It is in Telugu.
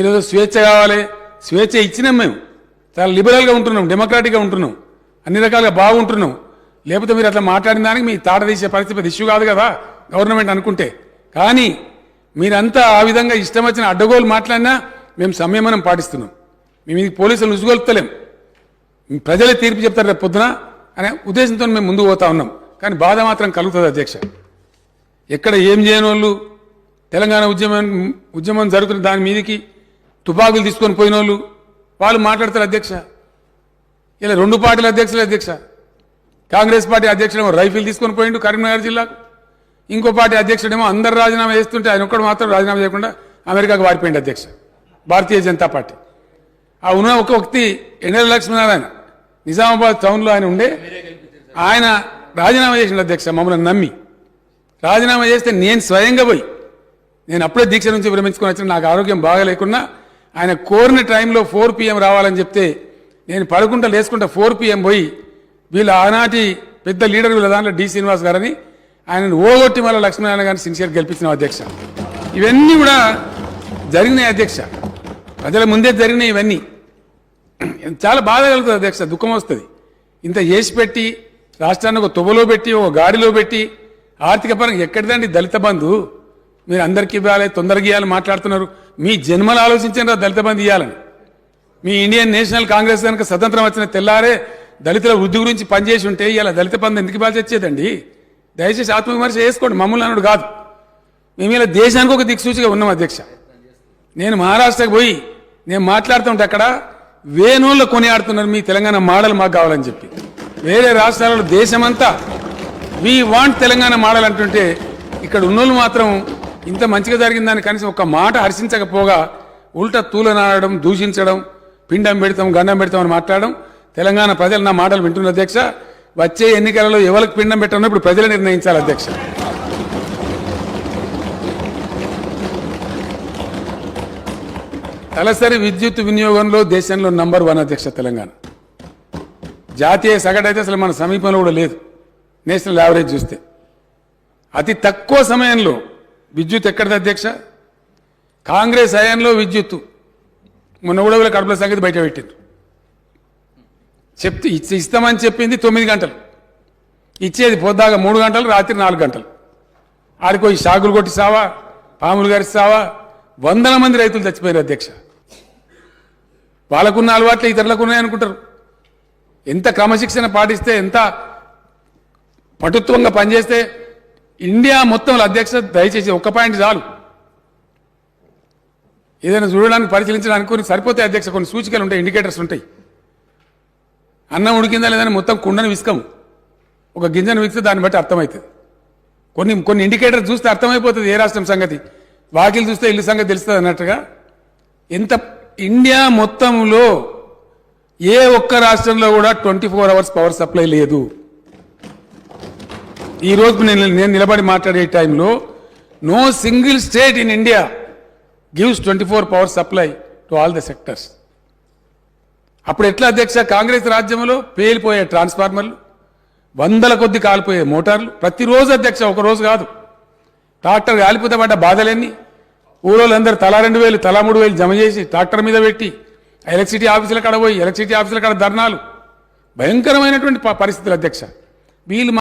ఈరోజు స్వేచ్ఛ కావాలి. స్వేచ్ఛ ఇచ్చినాం మేము. చాలా లిబరల్గా ఉంటున్నాం డెమోక్రాటిక్గా ఉంటున్నాం. అన్ని రకాలుగా బాగుంటున్నాం. లేకపోతే మీరు అట్లా మాట్లాడిన దానికి మీ తాట తీసే పరిస్థితి ఇష్యూ కాదు కదా గవర్నమెంట్ అనుకుంటే. కానీ మీరంతా ఆ విధంగా ఇష్టం వచ్చిన అడ్డగోలు మాట్లాడినా మేము సంయమనం పాటిస్తున్నాం. మేము ఇది పోలీసులు ఉసుగొల్పుతలేం. ప్రజలే తీర్పు చెప్తారు రేపు పొద్దున అనే ఉద్దేశంతో మేము ముందుకు పోతా ఉన్నాం. కానీ బాధ మాత్రం కలుగుతుంది అధ్యక్ష. ఎక్కడ ఏం చేయని వాళ్ళు తెలంగాణ ఉద్యమం ఉద్యమం జరుగుతున్న దాని మీదకి తుపాకులు తీసుకొని పోయిన వాళ్ళు వాళ్ళు మాట్లాడతారు అధ్యక్ష. ఇలా రెండు పార్టీల అధ్యక్షులు అధ్యక్ష. కాంగ్రెస్ పార్టీ అధ్యక్షుడేమో రైఫిల్ తీసుకొని పోయిండు కరీంనగర్ జిల్లాకు. ఇంకో పార్టీ అధ్యక్షుడేమో అందరు రాజీనామా చేస్తుంటే ఆయన ఒక్కడు మాత్రం రాజీనామా చేయకుండా అమెరికాకు వారిపోయింది అధ్యక్ష. భారతీయ జనతా పార్టీ. ఆ ఉన్న ఒక వ్యక్తి ఎన్ఎల్ లక్ష్మీనారాయణ. నిజామాబాద్ టౌన్లో ఆయన ఉండే. ఆయన రాజీనామా చేసిన అధ్యక్ష మమ్మల్ని నమ్మి. రాజీనామా చేస్తే నేను స్వయంగా పోయి నేను అప్పుడే దీక్ష నుంచి విరమించుకొని వచ్చిన నాకు ఆరోగ్యం బాగా లేకున్నా ఆయన కోరిన టైంలో ఫోర్ పిఎం రావాలని చెప్తే నేను పడుకుంటా లేసుకుంటా ఫోర్ పిఎం పోయి వీళ్ళ ఆనాటి పెద్ద లీడర్ వీళ్ళ దాంట్లో డి శ్రీనివాస్ గారని ఆయనను ఓగొట్టి మళ్ళీ లక్ష్మీనారాయణ గారిని సిన్సియర్ గెలిపించిన అధ్యక్ష. ఇవన్నీ కూడా జరిగినాయి అధ్యక్ష. ప్రజల ముందే జరిగినాయి ఇవన్నీ. చాలా బాధ కలుగుతుంది అధ్యక్ష దుఃఖం వస్తుంది. ఇంత చేసి పెట్టి రాష్ట్రాన్ని ఒక తువ్వలో పెట్టి ఒక గాడిలో పెట్టి ఆర్థిక పరంగా ఎక్కడిదండి దళిత బంధు? మీరు అందరికీ ఇవ్వాలి తొందరగా ఇవ్వాలి మాట్లాడుతున్నారు. మీ జన్మలు ఆలోచించండి దళిత బంధు ఇవ్వాలని మీ ఇండియన్ నేషనల్ కాంగ్రెస్ కనుక స్వతంత్రం వచ్చిన తెల్లారే దళితుల వృద్ధి గురించి పనిచేసి ఉంటే ఇలా దళిత బంధు ఎందుకు ఇవ్వాల్సి వచ్చేదండి? దయచేసి ఆత్మవిమర్శ చేసుకోండి మమ్మల్ని అన్నాడు కాదు. మేము ఇలా దేశానికి ఒక దిక్సూచిగా ఉన్నాం అధ్యక్ష. నేను మహారాష్ట్రకు పోయి నేను మాట్లాడుతుంటే అక్కడ వేణువుల్లో కొనియాడుతున్నారు మీ తెలంగాణ మోడల్ మాకు కావాలని చెప్పి. వేరే రాష్ట్రాలలో దేశమంతా వీ వాంట్ తెలంగాణ మోడల్ అంటుంటే ఇక్కడ ఉన్నోళ్ళు మాత్రం ఇంత మంచిగా జరిగిందని కనీసం ఒక మాట హర్షించకపోగా ఉల్టా తూలనాడడం దూషించడం పిండం పెడతాం గండం పెడతాం అని మాట్లాడడం తెలంగాణ ప్రజలు నా మాటలు వింటున్న అధ్యక్ష వచ్చే ఎన్నికలలో ఎవరికి పిండం పెట్టడం ఇప్పుడు ప్రజలు నిర్ణయించాలి అధ్యక్ష. తలసరి విద్యుత్ వినియోగంలో దేశంలో నంబర్ వన్ అధ్యక్ష తెలంగాణ. జాతీయ సగటు అయితే అసలు మన సమీపంలో కూడా లేదు. నేషనల్ యావరేజ్ చూస్తే. అతి తక్కువ సమయంలో విద్యుత్ ఎక్కడిది అధ్యక్ష? కాంగ్రెస్ హయాంలో విద్యుత్. మొన్న కూడా వీళ్ళ కడుపుల సంగతి బయట పెట్టింది చెప్తే ఇచ్చి- ఇస్తామని చెప్పింది తొమ్మిది గంటలు. ఇచ్చేది పొద్దాగా మూడు గంటలు రాత్రి నాలుగు గంటలు. ఆడికో ఈ సాగులు కొట్టిస్తావా పాములు గారి వందల మంది రైతులు చచ్చిపోయారు అధ్యక్ష. వాళ్ళకున్న అలవాట్లు ఇతరులకు ఉన్నాయనుకుంటారు ఎంత క్రమశిక్షణ పాటిస్తే ఎంత పటుత్వంగా పనిచేస్తే ఇండియా మొత్తంలో అధ్యక్ష దయచేసి ఒక్క పాయింట్ చాలు. ఏదైనా చూడడానికి పరిశీలించడానికి కొన్ని సరిపోతే అధ్యక్ష కొన్ని సూచికలు ఉంటాయి ఇండికేటర్స్ ఉంటాయి. అన్నం ఉడికిందా లేదని మొత్తం కుండను విసుకము ఒక గింజను విసితే దాన్ని బట్టి అర్థమవుతుంది. కొన్ని కొన్ని ఇండికేటర్ చూస్తే అర్థమైపోతుంది ఏ రాష్ట్రం సంగతి. వాకిలు చూస్తే ఇల్లు సంగతి తెలుస్తుంది అన్నట్టుగా. ఎంత ఇండియా మొత్తంలో ఏ ఒక్క రాష్ట్రంలో కూడా twenty four hours power supply లేదు. ఈ రోజు నేను నేను నిలబడి మాట్లాడే టైంలో no single state in India gives twenty four power supply to all the sectors. అప్పుడు ఎట్లా అధ్యక్ష కాంగ్రెస్ రాజ్యంలో పేలిపోయే ట్రాన్స్ఫార్మర్లు వందల కొద్ది కాలిపోయే మోటార్లు ప్రతిరోజు అధ్యక్ష ఒకరోజు కాదు. ట్రాక్టర్ కాలిపోతే పడ్డ బాధలన్నీ? ఊరోళ్ళందరూ తలా రెండు వేలు తలా మూడు వేలు జమ చేసి ట్రాక్టర్ మీద పెట్టి ఎలక్ట్రిసిటీ ఆఫీసుల కాడ పోయి ఎలక్ట్రిసిటీ ఆఫీసుల కాడ ధర్నాలు. భయంకరమైనటువంటి పరిస్థితులు అధ్యక్ష. వీళ్ళు